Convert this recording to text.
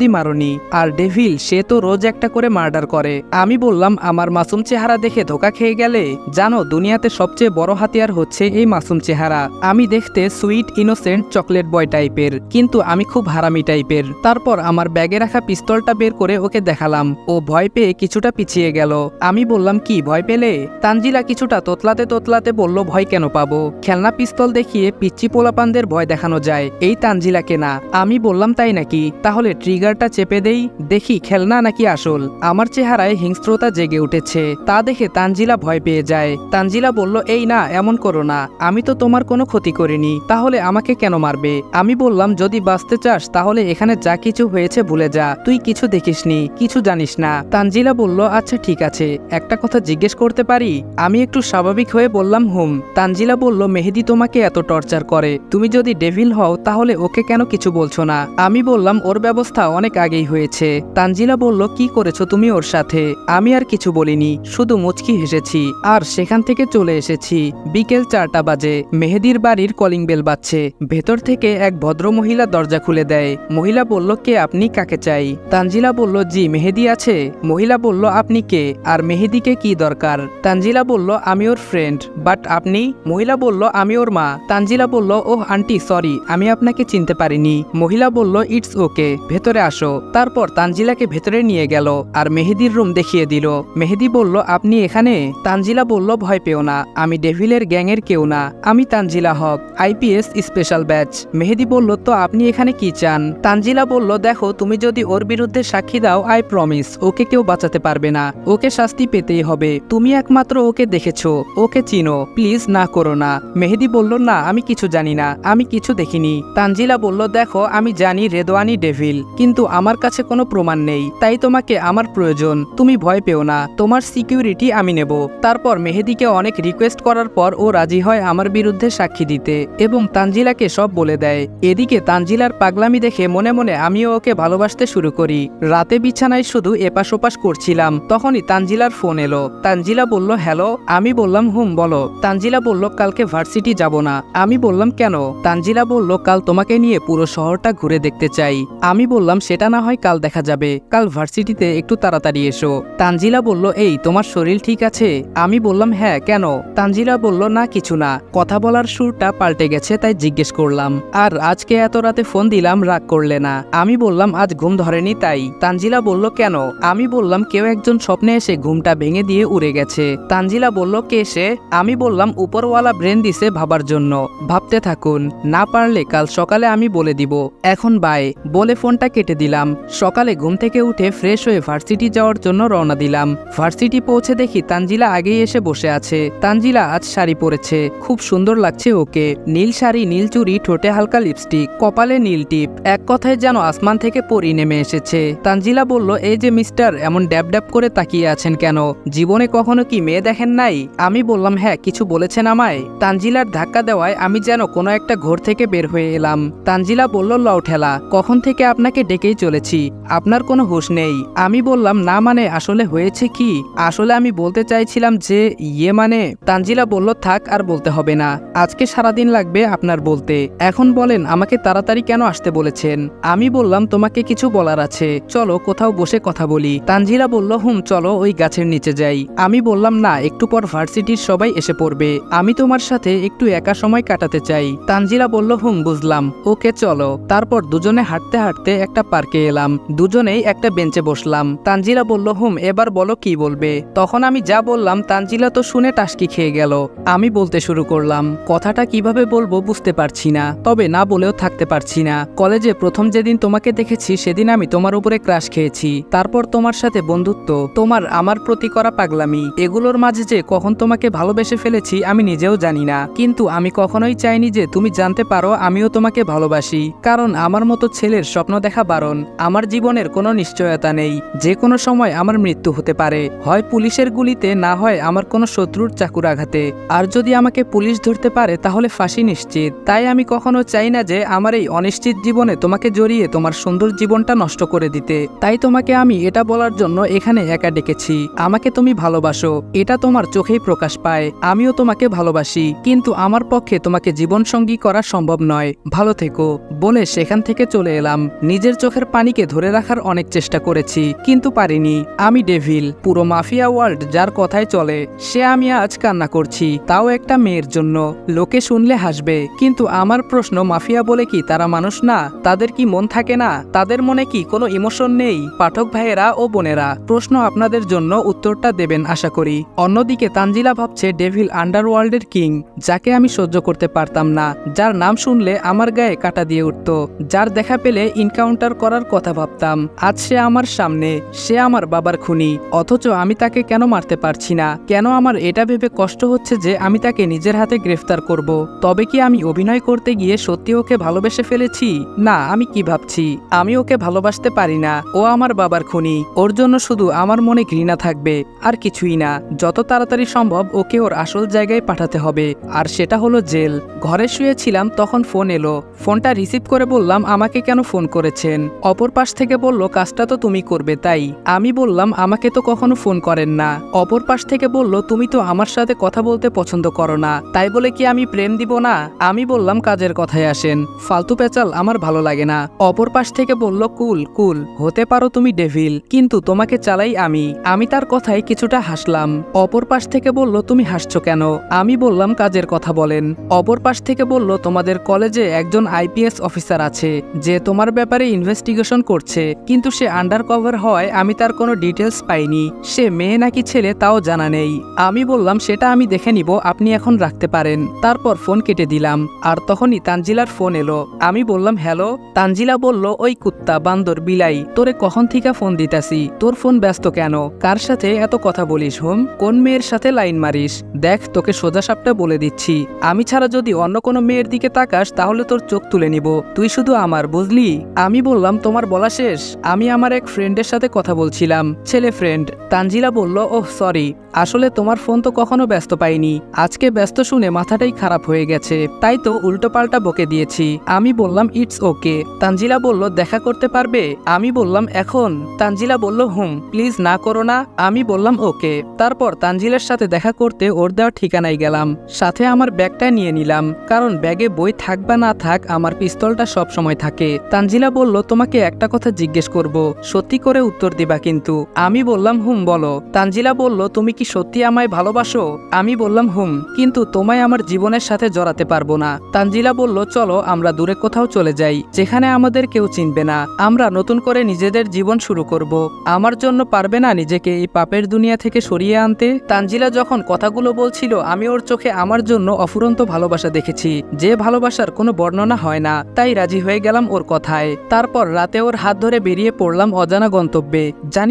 অবধি মারনি। আর ডেভিল, সে তো রোজ একটা করে মার্ডার করে। আমি বললাম, আমার মাসুম চেহারা দেখে ধোকা খেয়ে গেলে? জানো, দুনিয়াতে সবচেয়ে বড় হাতিয়ার হচ্ছে এই মাসুম চেহারা। আমি দেখতে সুইট, ইনোসেন্ট, চকলেট বয় টাইপের। কিন্তু আমি খুব হারামি টাইপের। তারপর আমার ব্যাগে রাখা পিস্তলটা বের করে ওকে দেখালাম। ও ভয় পেয়ে কিছুটা পিছিয়ে গেল। আমি বললাম, কি ভয় পেলে? তানজিলা কিছুটা তোতলাতে তোতলাতে বলল, ভয় কেন পাবো? খেলনা পিস্তল দেখিয়ে পিচ্চি পোলাপানদের ভয় দেখানো যায়। এই তানজিলাকে না। আমি বললাম, তাই নাকি? তাহলে ট্রিগারটা চেপে দেই, দেখি খেলনা নাকি আসল। আমার চেহারায় হিংস্রতা জেগে উঠেছে, তা দেখে তানজিলা ভয় পেয়ে যায়। তানজিলা বলল, এই না, এমন করো না। আমি তো তোমার কোনো ক্ষতি করিনি, তাহলে আমাকে কেন মারবে? আমি বললাম, যদি বাঁচতে চাস, তাহলে এখানে যা কিছু হয়েছে ভুলে যা। তুই কিছু দেখিসনি, কিছু জানিস না। তানজিলা বলল আচ্ছা ঠিক আছে। একটা কথা জিজ্ঞেস করতে পারি? আমি একটু স্বাভাবিক হয়ে বললাম, হুম। তানজিলা বলল, মেহেদি তোমাকে এত টর্চার করে। তুমি যদি ডেভিল হও, তাহলে ওকে কেন কিছু বলছো না? আমি বললাম, ওর ব্যবস্থা অনেক আগেই হয়েছে। তানজিলা বলল, কি করেছ তুমি ওর সাথে? আমি আর কিছু বলিনি। শুধু মুচকি হেসেছি। আর সেখান থেকে চলে এসেছি। বিকেল চারটা বাজে। মেহেদির বাড়ির কলিং বেল বাজছে। ভেতর থেকে এক ভদ্র মহিলা দরজা খুলে দেয়। মহিলা বলল, কে আপনি? কাকে চাই? তানজিলা বলল, জি, মেহেদি আছে। মহিলা বলল, আপনি কে? আর মেহেদিকে কি দরকার? তানজিলা বলল, আমি ওর ফ্রেন্ড বাট আপনি? মহিলা বলল, আমি ওর মা। তানজিলা বলল, ওহ, আন্টি সরি আমি আপনাকে চিনতে পারিনি। মহিলা বলল, ইটস ওকে। ভেতরে আসো। তারপর তানজিলাকে ভেতরে নিয়ে গেল আর মেহেদির রুম দেখিয়ে দিল। মেহেদি বলল, আপনি এখানে? তানজিলা বলল, ভয় পেও না, আমি ডেভিলের গ্যাংয়ের কেউ না, আমি Tanzila Haque, IPS special batch. Mehedi বলল, তো আপনি এখানে কি চান? তানজিলা বলল, দেখো, তুমি যদি ওর বিরুদ্ধে সাক্ষী দাও আই প্রমিস ওকে কেউ বাঁচাতে পারবে না, ওকে শাস্তি পেতেই হবে। তুমি একমাত্র ওকে দেখেছ, ওকে চিনো, প্লিজ না করো না। মেহেদি বলল, না, আমি কিছু জানি না, আমি কিছু দেখিনি। তানজিলা বলল, দেখো, আমি জানি রেদওয়ানি ডেভিল, কিন্তু আমার কাছে কোনো প্রমাণ নেই, তাই তোমাকে আমার প্রয়োজন। তুমি ভয় পেও না, তোমার সিকিউরিটি আমি নেব। তারপর মেহেদিকে অনেক রিকোয়েস্ট করার পর ও রাজি হয় আমার বিরুদ্ধে সাক্ষী দিতে এবং তানজিলাকে সব বলে দেয়। এদিকে তানজিলার পাগলামি দেখে মনে মনে আমিও ওকে ভালোবাসতে শুরু করি। রাতে বিছানায় শুধু এপাশ ওপাশ করছিলাম, তখনই তানজিলার ফোন এলো। তানজিলা বলল, হ্যালো? আমি বললাম, হুম, বলো। তানজিলা বলল, কালকে ভার্সিটি যাব না। আমি বললাম, কেন? তানজিলা বলল, কাল তোমাকে নিয়ে পুরো শহরটা ঘুরে দেখতে চাই। আমি বললাম সেটা না হয় কাল দেখা যাবে। কাল ভার্সিটিতে একটু তাড়াতাড়ি এসো। তানজিলা বলল, এই, তোমার শরীর ঠিক আছে? আমি বললাম হ্যাঁ কেন? তানজিলা বলল, না, কিছু না। কথা বলার সুরটা পাল্টে গেছে, তাই জিজ্ঞেস করলাম। আর আজকে এত রাতে ফোন দিলাম, রাগ করলে না। আমি বললাম, আজ ঘুম ধরেনি, তাই। তানজিলা বলল, কেন? আমি বললাম, কেউ একজন স্বপ্নে এসে ঘুমটা ভেঙে দিয়ে উড়ে গেছে। তানজিলা বলল, কে সে? আমি বললাম, উপরওয়ালা ব্রেন দিছে ভাবার জন্য। ভাবতে থাকুন, না পারলে কাল সকালে আমি বলে দিব। এখন বাই, বলে ফোনটা কেটে দিলাম। সকালে ঘুম থেকে উঠে ফ্রেশ হয়ে ভার্সিটি যাওয়ার জন্য রওনা দিলাম। ভার্সিটি পৌঁছে দেখি তানজিলা আগেই এসে বসে আছে। তানজিলা আজ শাড়ি পরেছে। খুব সুন্দর লাগছে ওকে। নীল শাড়ি, নীল চুরি ঠোঁটে হালকা লিপস্টিক কপালে নীল টিপ। এক কথায় যেন আসমান থেকে পরি নেমে এসেছে। তানজিলা বলল, এই যে মিস্টার এমন ড্যাব ড্যাব করে তাকিয়ে আছেন কেন? জীবনে কখনো কি মেয়ে দেখেন নাই? আমি বললাম হ্যাঁ কিছু বলেছেন আমায়। তানজিলার ধাক্কা দেওয়ায় আমি যেন কোনো একটা ঘর থেকে বের হয়ে এলাম। তানজিলা বলল, লও ঠেলা, কখন থেকে আপনাকে ডেকেই চলেছি। আপনার কোনো হুঁশ নেই। আমি বললাম, না মানে আসলে হয়েছে কি? আসলে আমি বলতে চাইছিলাম যে ইয়ে মানে? তানজিলা বলল, থাক, আর বলতে হবে না। আজকে সারাদিন লাগবে আপনার বলতে। এখন বলেন, আমাকে তাড়াতাড়ি কেন আসতে বলেছেন? আমি বললাম, তোমাকে কিছু বলার আছে। চলো, কোথাও বসে কথা বলি। তানজিলা বলল, হুম, চলো, ওই গাছের নিচে যাই। আমি বললাম, না, একটু পর ভার্সিটির সবাই এসে পড়বে। আমি তোমার সাথে একটু একা সময় কাটাতে চাই। তানজিলা বলল, হুম, বুঝলাম। ওকে, চলো। তারপর দুজনে হাঁটতে হাঁটতে একটা পার্কে এলাম। দুজনেই একটা বেঞ্চে বসলাম। তানজিলা বলল, হুম, এবার বলো কি বলবে? তখন আমি যা বললাম তানজিলা তো শুনে টাসকি খেয়ে গেল। আমি বলতে শুরু করলাম, কথাটা কীভাবে বলব বুঝতে পারছি না। তবে না বলেও থাকতে পারছি না। কলেজে প্রথম যেদিন তোমাকে দেখেছি, সেদিন আমি তোমার উপরে ক্রাশ খেয়েছি। তারপর তোমার সাথে বন্ধুত্ব, তোমার আমার প্রতি করা পাগলামি, এগুলোর মাঝে যে কখন তোমাকে ভালোবেসে ফেলেছি, আমি নিজেও জানি না। কিন্তু আমি কখনোই চাইনি যে তুমি জানতে পারো, আমিও তোমাকে ভালোবাসি। কারণ আমার মতো ছেলের স্বপ্ন দেখা বারণ আমার জীবনের কোনো নিশ্চয়তা নেই। যে কোনো সময় আমার মৃত্যু হতে পারে। হয় পুলিশের গুলিতে, না হয় আমার কোনো শত্রুর চাকুর আঘাতে আর যদি আমাকে পুলিশ ধরতে পারে, তাহলে ফাঁসি নিশ্চিত। তাই আমি কখনো চাই না যে আমার এই অনিশ্চিত জীবনে তোমাকে জড়িয়ে তোমার সুন্দর জীবনটা নষ্ট করে দিতে। তাই তোমাকে আমি এটা বলার জন্য এখানে একা ডেকেছি। আমাকে তুমি ভালোবাসো। এটা তোমার চোখেই প্রকাশ পায়। আমিও তোমাকে ভালোবাসি। কিন্তু আমার পক্ষে তোমাকে জীবনসঙ্গী করা সম্ভব নয়। ভালো থেকো। বলে সেখান থেকে চলে এলাম। নিজের চোখে চোখের পানিকে ধরে রাখার অনেক চেষ্টা করেছি, কিন্তু পারিনি। আমি ডেভিল, পুরো মাফিয়া ওয়ার্ল্ড যার কথায় চলে, সে আমি আজ কান্না করছি, তাও একটা মেয়ের জন্য। লোকে শুনলে হাসবে, কিন্তু আমার প্রশ্ন মাফিয়া বলে কি তারা মানুষ না? তাদের কি মন থাকে না? তাদের মনে কি কোনো ইমোশন নেই? পাঠক ভাইয়েরা ও বোনেরা, প্রশ্ন আপনাদের জন্য উত্তরটা দেবেন আশা করি। অন্যদিকে তানজিলা ভাবছে ডেভিল আন্ডারওয়ার্ল্ডের কিং, যাকে আমি সহ্য করতে পারতাম না, যার নাম শুনলে আমার গায়ে কাটা দিয়ে উঠত, যার দেখা পেলে ইনকাউন্টার করার কথা ভাবতাম। আজ সে আমার সামনে, সে আমার বাবার খুনি। অথচ আমি তাকে কেন মারতে পারছি না? কেন আমার এটা ভেবে কষ্ট হচ্ছে যে আমি তাকে নিজের হাতে গ্রেফতার করব? তবে কি আমি অভিনয় করতে গিয়ে সত্যি ওকে ভালোবেসে ফেলেছি? না, আমি কি ভাবছি? আমি ওকে ভালোবাসতে পারি না। ও আমার বাবার খুনি। ওর জন্য শুধু আমার মনে ঘৃণা থাকবে, আর কিছুই না। যত তাড়াতাড়ি সম্ভব ওকে ওর আসল জায়গায় পাঠাতে হবে। আর সেটা হলো জেল। ঘরে শুয়েছিলাম, তখন ফোন এলো। ফোনটা রিসিভ করে বললাম, আমাকে কেন ফোন করেছেন? অপর পাশ থেকে বলল, কাজটা তো তুমি করবে, তাই। আমি বললাম, আমাকে তো কখনো ফোন করেন না। অপর পাশ থেকে বলল, তুমি তো আমার সাথে কথা বলতে পছন্দ করো না, তাই বলে কি আমি প্রেম দিব না? আমি বললাম, কাজের কথায় আসেন, ফালতু পেঁচাল আমার ভালো লাগে না। অপর পাশ থেকে বলল, কুল কুল, হতে পারো তুমি ডেভিল, কিন্তু তোমাকে চালাই আমি। আমি তার কথায় কিছুটা হাসলাম। অপর পাশ থেকে বলল, তুমি হাসছো কেন? আমি বললাম, কাজের কথা বলেন। অপর পাশ থেকে বলল, তোমাদের কলেজে একজন আইপিএস অফিসার আছে, যে তোমার ব্যাপারে ইনভেস্টিগেশন করছে, কিন্তু সে আন্ডার কভার হয়, আমি তার কোনো ডিটেলস পাইনি। সে মেয়ে নাকি ছেলে তাও জানা নেই। আমি বললাম, সেটা আমি দেখে নিব, আপনি এখন রাখতে পারেন। তারপর ফোন কেটে দিলাম, আর তখনই তানজিলার ফোন এলো। আমি বললাম, হ্যালো? তানজিলা বলল, ওই কুত্তা, বান্দর, বিলাই, তোরে কখন থেকে ফোন দিতাছি? তোর ফোন ব্যস্ত কেন? কার সাথে এত কথা বলিস, হোম? কোন মেয়ের সাথে লাইন মারিস? দেখ, তোকে সোজা সাপটা বলে দিচ্ছি। আমি ছাড়া যদি অন্য কোনো মেয়ের দিকে তাকাস, তাহলে তোর চোখ তুলে নিব। তুই শুধু আমার, বুঝলি? আমি বললাম, তোমার বলা শেষ? আমি আমার এক ফ্রেন্ডের সাথে কথা বলছিলাম। ছেলে ফ্রেন্ড তানজিলা বলল, ওহ সরি আসলে তোমার ফোন তো কখনো ব্যস্ত পাইনি। আজকে ব্যস্ত শুনে মাথাটাই খারাপ হয়ে গেছে। তাই তো উল্টোপাল্টা বকে দিয়েছি। আমি বললাম ইটস ওকে তানজিলা বলল, দেখা করতে পারবে? আমি বললাম, এখন? তানজিলা বলল, হুম প্লিজ না করো না। আমি বললাম ওকে তারপর তানজিলার সাথে দেখা করতে ওর দেওয়ার ঠিকানায় গেলাম। সাথে আমার ব্যাগটা নিয়ে নিলাম। কারণ ব্যাগে বই থাক বা না থাক, আমার পিস্তলটা সব সময় থাকে। তানজিলা বলল তোমাকে একটা কথা জিজ্ঞেস করব, সত্যি করে উত্তর দিবা কিন্তু। আমি বললাম, হুম, বলো। তানজিলা বলল, তুমি কি সত্যি আমায় ভালোবাসো? আমি বললাম, হুম, কিন্তু তোমায় আমার জীবনের সাথে জড়াতে পারব না। তানজিলা বলল, চলো, আমরা দূরে কোথাও চলে যাই, যেখানে আমাদের কেউ চিনবে না। আমরা নতুন করে নিজেদের জীবন শুরু করব। আমার জন্য পারবে না নিজেকে এই পাপের দুনিয়া থেকে সরিয়ে আনতে? তানজিলা যখন কথাগুলো বলছিল, আমি ওর চোখে আমার জন্য অফুরন্ত ভালোবাসা দেখেছি। যে ভালোবাসার কোনো বর্ণনা হয় না। তাই রাজি হয়ে গেলাম ওর কথায়। তারপর রাতে ওর হাত ধরে বেরিয়ে পড়লাম অজানা গন্তব্যে। জানি